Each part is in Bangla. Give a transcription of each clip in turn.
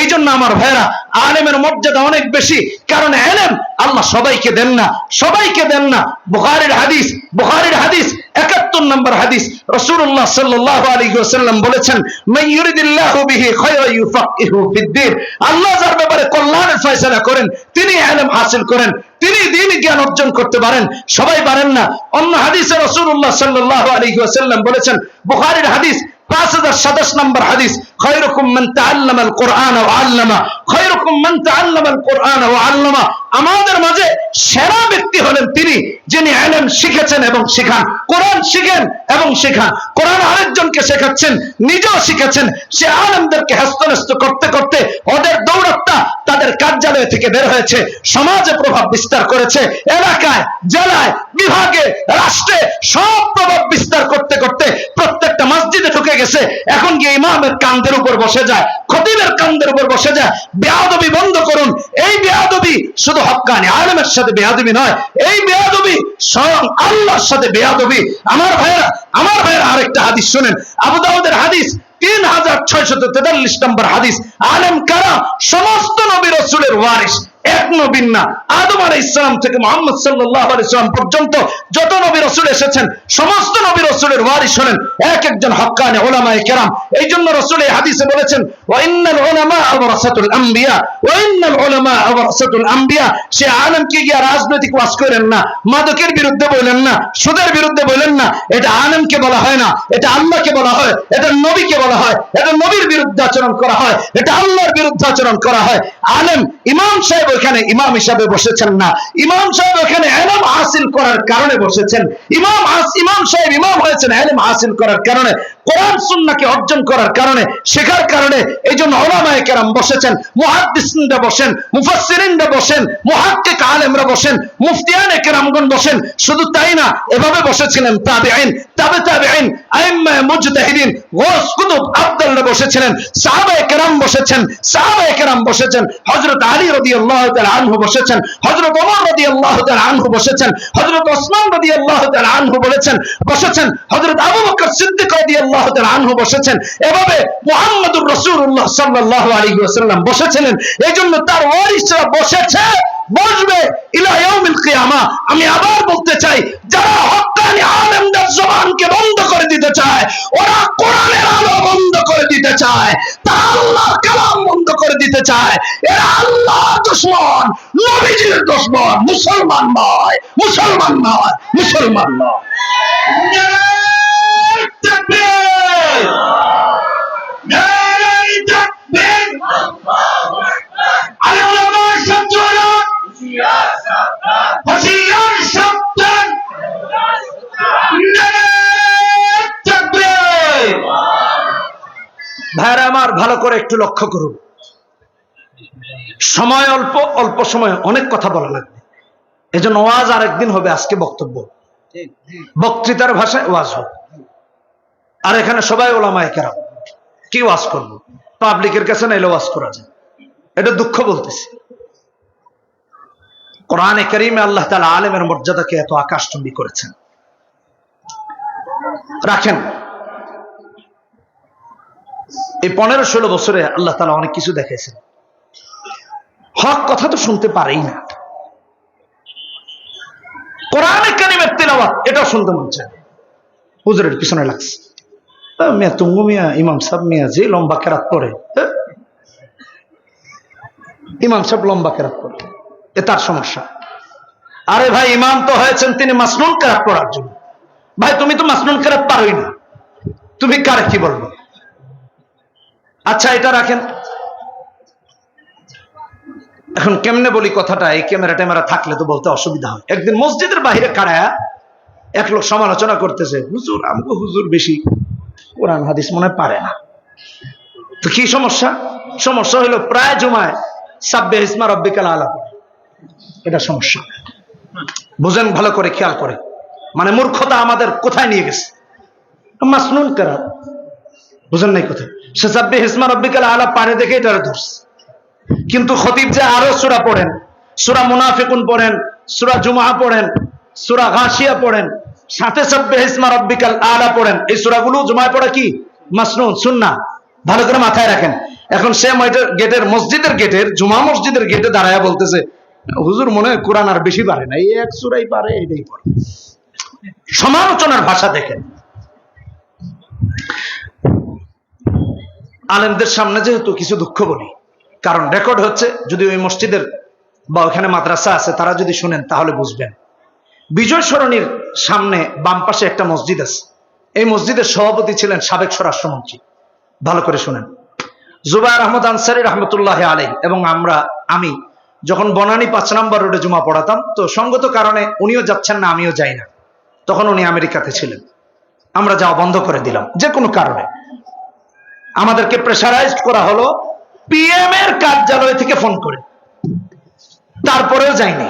এই জন্য আমার ভাইরা আলেমের মর্যাদা অনেক বেশি। কারণ এলেম আল্লাহ সবাইকে দেন না, সবাইকে দেন না। বুখারীর হাদিস বুখারীর হাদিস, একাত্তর নম্বর হাদিস। রসুল্লাহ সাল্লাহ আলী ওসাল্লাম বলেছেন আল্লাহ যার ব্যাপারে কল্যাণের ফয়সালা করেন, তিনি ইলম হাসিল করেন, তিনি দিন জ্ঞান অর্জন করতে পারেন, সবাই পারেন না। অন্য হাদিসে রসুল্লাহ সাল্লাহ আলী সাল্লাম বলেছেন, বুখারীর হাদিস পাঁচ হাজার সাতাশ নম্বর হাদিস আমাদের মাঝে সেরা ব্যক্তি হলেন তিনি, যিনি ইলম শিখেছেন এবং শেখান। কোরআন শিখেন এবং শেখান। কোরআন আরেকজনকে শেখাচ্ছেন, নিজেও শিখেছেন। সে আলেমদেরকে হস্তনস্ত করতে করতে ওদের দৌড়াত্তা তাদের কার্যালয় থেকে বের হয়েছে, সমাজে প্রভাব বিস্তার করেছে, এলাকায়, জেলায়, বিভাগে, রাষ্ট্রে সব প্রভাব বিস্তার করতে করতে প্রত্যেকটা মসজিদে ঢুকে গেছে। এখন গিয়ে ইমামের কান্দের উপর বসে যায়, খতিবের কান্দের উপর বসে যায়, বেয়াদবি বন্ধ করুন। এই বেয়াদবি শুধু হকানি, আলমের সাথে বেয়াদবি নয়, এই বেয়াদবি স্বয়ং আল্লাহর সাথে বেয়াদবি। আমার ভাইয়েরা আমার ভাইয়েরা, আরেকটা হাদিস শুনেন। আবু দাউদের হাদিস, তিন হাজার ছয়শত তেতাল্লিশ নম্বর হাদিস। আলেম কারা? সমস্ত নবী রসুলের ওয়ারিস এক নবীন না। আদম আলাই ইসলাম থেকে মোহাম্মদ সাল্লাহ ইসলাম পর্যন্ত যত নবী রসুল এসেছেন, সমস্ত নবী রসুলের ওয়ারিস হলেন এক একজন হক্কানে ওলামায়ে কেরাম। এই জন্য রসুল এই হাদিসে বলেছেন, ওয়াইন্নাল ওয়ারাসাতুল আম্বিয়া, ওয়াইন্নাল ওয়ারাসাতুল আম্বিয়া। সে আলেমকে রাজনৈতিক করেন না, মাদকের বিরুদ্ধে বলেন না, সুদের বিরুদ্ধে বলেন না, এটা আলেমকে বলা হয় না, এটা আল্লাহকে বলা হয়, এটা নবীকে বলা হয়, এটা নবীর বিরুদ্ধে আচরণ করা হয়, এটা আল্লাহর বিরুদ্ধে আচরণ করা হয়। আলেম, ইমাম সাহেব ওখানে ইমাম হিসাবে বসেছেন না। ইমাম সাহেব ওখানে এলম হাসিল করার কারণে বসেছেন। ইমাম ইমাম সাহেব ইমাম হয়েছেন, এলম হাসিল করার কারণে কোরআন সুন্নাহকে অর্জন করার কারণে, শেখার কারণে এই জন্য ওলামায়ে কেরাম বসেছেন, মুহাদ্দিসিনরা বসেন, মুফাসসিরিনরা বসেন, মুহাক্কিক আলেমরা বসেন মুফতিয়ানে কেরামগণ বসেন। শুধু তাই না, এভাবে বসেছিলেন তাবেঈন, তাবে তাবেঈন, আইম্মা মুজতাহিদিন, গোস কুতুব বসেছিলেন বসেছেন বসেছেন আলী আনহু বসেছেন ওমর আনহু বসেছেন ওসমান আনহু বলেছেন, বসেছেন আবু বকর সিদ্দিক আনহু বসেছেন। এভাবে মুহাম্মদুর রাসূলুল্লাহ সাল্লাল্লাহু আলাইহি ওয়াসাল্লাম বসেছিলেন। এইজন্য তার ওয়ারিসরা বসেছে, বসবে আমি আবার বলতে চাই, যারা হক্কানি আলেমদের জবানকে বন্ধ করে দিতে চায়, ওরা কোরআনের আলো বন্ধ করে দিতে চায় বন্ধ করে দিতে চায়। এরা দুশমন, নবীজির মুসলমান নয় মুসলমান নয় মুসলমান নয়। ভাইরা আমার, ভালো করে একটু লক্ষ্য করুন। সময় অল্প অল্প সময় অনেক কথা বলা লাগবে। এজন্য ওয়াজ আরেকদিন হবে, আজকে বক্তব্য। বক্তৃতার ভাষায় ওয়াজ হোক আর এখানে সবাই ওলামায় কেরাম। কি ওয়াজ করব? পাবলিকের কাছে না এলে ওয়াজ করা যায়? এটা দুঃখ বলতেছি। কোরআনে করিমে আল্লাহ তালা আলেমের মর্যাদাকে এত আকাশচুম্বী করেছেন। রাখেন। এই পনেরো ষোলো বছরে আল্লাহ তালা অনেক কিছু দেখাইছেন। হক কথা তো শুনতে পারেই না। কোরআনে এটাও শুনতে মন চায় হুজুরের পিছনে লাগছে। মিয়া, তুঙ্গু মিয়া, ইমাম মিয়া, যে লম্বা কেরাত পড়ে হ্যাঁ? ইমাম লম্বা কেরাত পড়ে, এ তার সমস্যা। আরে ভাই, ইমাম তো হয়েছেন তিনি মাসনুন কেরাত পড়ার জন্য। ভাই, তুমি তো মাসনুন কেরাত পারোই না। তুমি কারে কি বলব? আচ্ছা এটা রাখেন। এখন কেমনে বলি কথাটা? এই ক্যামেরা ট্যামেরা থাকলে তো বলতে অসুবিধা হয়। একদিন মসজিদের বাইরে কাড়ায়া এক লোক সমালোচনা করতেছে, হুজুর, আমগো হুজুর বেশি কোরআন, হাদিস মনে পারে না। তো কি সমস্যা? সমস্যা হলো প্রায় জমায়, সাব্বে ইসমা রব্বিকাল আলা। এটা সমস্যা। বুঝেন, ভালো করে খেয়াল করে। মানে মূর্খতা আমাদের কোথায় নিয়ে গেছে? মাসনুন করা বুঝেন নাই কোথায় সে সাব্বে ইসমা রব্বিকাল আলা পারে দেখে এটা ধরছে কিন্তু খতিব যে আরও সুরা পড়েন, সুরা মুনাফিকুন পড়েন, সুরা জুমাহা পড়েন, সুরা ঘাসিয়া পড়েন, সাথে সাথে হিসমা রব্বিকাল আলা পড়েন। এই সুরাগুলো জুমায় পড়া কি? মাসনুন সুন্না ভালো করে মাথায় রাখেন। এখন সে গেটের, মসজিদের গেটের জুমা মসজিদের গেটে দাঁড়ায় বলতেছে, হুজুর, মনে হয় কোরআন আর বেশি পারে না। এই এক সুরাই পারে, এটাই পারে সমালোচনার ভাষা দেখেন। আলেমদের সামনে যেহেতু কিছু দুঃখ বলি, কারণ রেকর্ড হচ্ছে যদি ওই মসজিদের বা ওখানে মাদ্রাসা আছে, তারা যদি শুনেন তাহলে বুঝবেন। বিজয় সরণির সামনে বাম পাশে একটা মসজিদ আছে। এই মসজিদের সভাপতি ছিলেন সাবেক স্বরাষ্ট্রমন্ত্রী। ভালো করে শুনেন। জুবাইর আহমদ আনসারি রহমতুল্লাহ আলাই এবং আমরা, আমি যখন বনানী পাঁচ নম্বর রোডে জুমা পড়াতাম, তো সঙ্গত কারণে উনিও যাচ্ছেন না, আমিও যাই না। তখন উনি আমেরিকাতে ছিলেন। আমরা যাওয়া বন্ধ করে দিলাম, যে কোনো কারণে। আমাদেরকে প্রেশারাইজড করা হলো পিএম এর কার্যালয় থেকে ফোন করে। তারপরেও যাইনি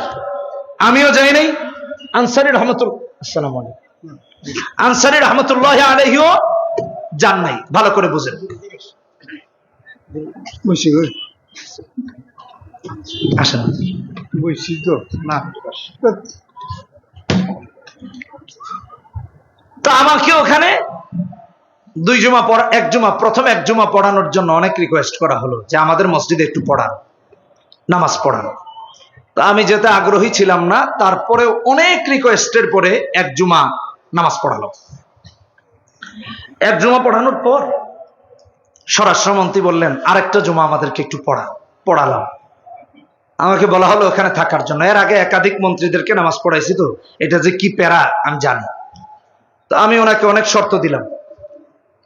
আমিও যাই নাই আনসারি রহমতুল আসসালাম আনসারি রহমতুল্লাহ আলহিও যান নাই। ভালো করে বুঝেন। আসেন। না। তো আমাকে ওখানে দুই জুমা পড়া, এক জুমা, প্রথম এক জুমা পড়ানোর জন্য অনেক রিকোয়েস্ট করা হলো যে আমাদের মসজিদে একটু পড়ান, নামাজ পড়ান। তো আমি যেতে আগ্রহী ছিলাম না তারপরে অনেক রিকোয়েস্টের পরে এক জুমা নামাজ পড়ালো এক জুমা পড়ানোর পর স্বরাষ্ট্রমন্ত্রী বললেন, আরেকটা জুমা আমাদেরকে একটু পড়া, পড়ালাম। আমাকে বলা হলো, ওখানে থাকার জন্য। এর আগে একাধিক মন্ত্রীদেরকে নামাজ পড়াইছি তো, এটা যে কি প্যারা, আমি জানি। তো আমি ওনাকে অনেক শর্ত দিলাম।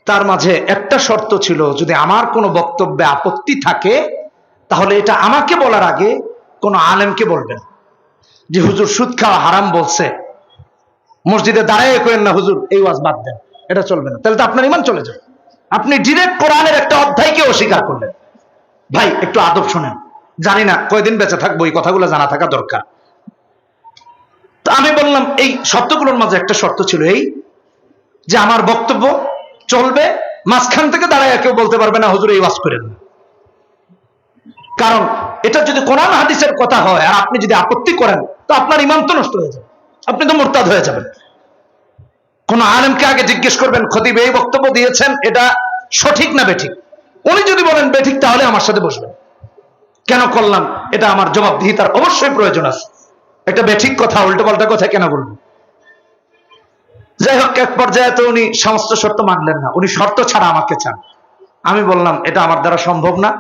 তার মাঝে একটা শর্ত ছিল, যদি আমার কোনো বক্তব্যে আপত্তি থাকে, তাহলে এটা আমাকে বলার আগে কোনো আলেমকে বলবেন। যে হুজুর সুদ খাওয়া হারাম বলছে, মসজিদে দাঁড়ায় করেন না হুজুর, এই ওয়াজ বাদ দেন, এটা চলবে না। তাহলে তো আপনার ইমান চলে যাবে। আপনি ডিরেক্ট কোরআনের একটা অধ্যায়কে অস্বীকার করলেন। ভাই, একটু আদব শোনেন। জানি না, কয়দিন বেঁচে থাকব, এই কথাগুলো জানা থাকা দরকার। তো আমি বললাম, এই শর্তগুলোর মাঝে একটা শর্ত ছিল এই, যে আমার বক্তব্য চলবে, মাঝখান থেকে দাঁড়ায় কেউ বলতে পারবে না, হুজুর, এই ওয়াজ করেন কারণ এটা যদি কোরআন হাদিসের কথা হয়, আর আপনি যদি আপত্তি করেন, তো আপনার ইমান তো নষ্ট হয়ে যাবে। আপনি তো মোরতাদ হয়ে যাবেন। কোন আলেমকে আগে জিজ্ঞেস করবেন, খতিব, এই বক্তব্য দিয়েছেন, এটা সঠিক না বেঠিক? উনি যদি বলেন, বেঠিক, তাহলে আমার সাথে বসবেন। কেন করলাম? এটা আমার জবাবদিহিতার অবশ্যই প্রয়োজন আছে। এটা বেঠিক কথা উল্টো পাল্টা কথা কেন বলব? যাই হোক, এক পর্যায়ে তো উনি সমস্ত শর্ত মানলেন না। উনি শর্ত ছাড়া আমাকে চান। আমি বললাম, এটা আমার দ্বারা সম্ভব না।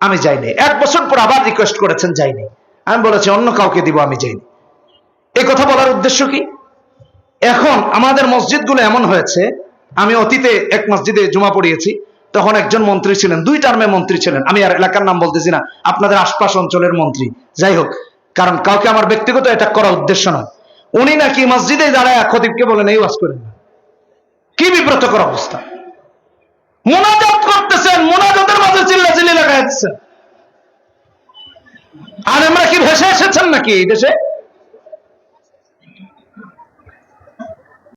আমি যাইনি। এক বছর পর আবার রিকোয়েস্ট করেছেন, যাইনি। আমি বলেছি, অন্য কাউকে দিব, আমি যাইনি। এই কথা বলার উদ্দেশ্য কি? এখন আমাদের মসজিদগুলো এমন হয়েছে, আমি অতীতে এক মসজিদে জুমা পড়িয়েছি, তখন একজন মন্ত্রী ছিলেন, দুই টার্মে মন্ত্রী ছিলেন। আমি আর এলাকার নাম বলতেছি না, আপনাদের আশপাশ অঞ্চলের মন্ত্রী। যাই হোক, কারণ কাউকে আমার ব্যক্তিগত এটা করা উদ্দেশ্য নয়। উনি নাকি মসজিদে দাঁড়ায় খতিবকে বলেন এই ওয়াজ করেন কি বিব্রতকর অবস্থা। মোনাজাত করতেছেন, মোনাজাতের মাঝে চিল্লা চিল্লি লাগাই দিচ্ছেন আর আমরা কি ভেসে এসেছেন নাকি এই দেশে?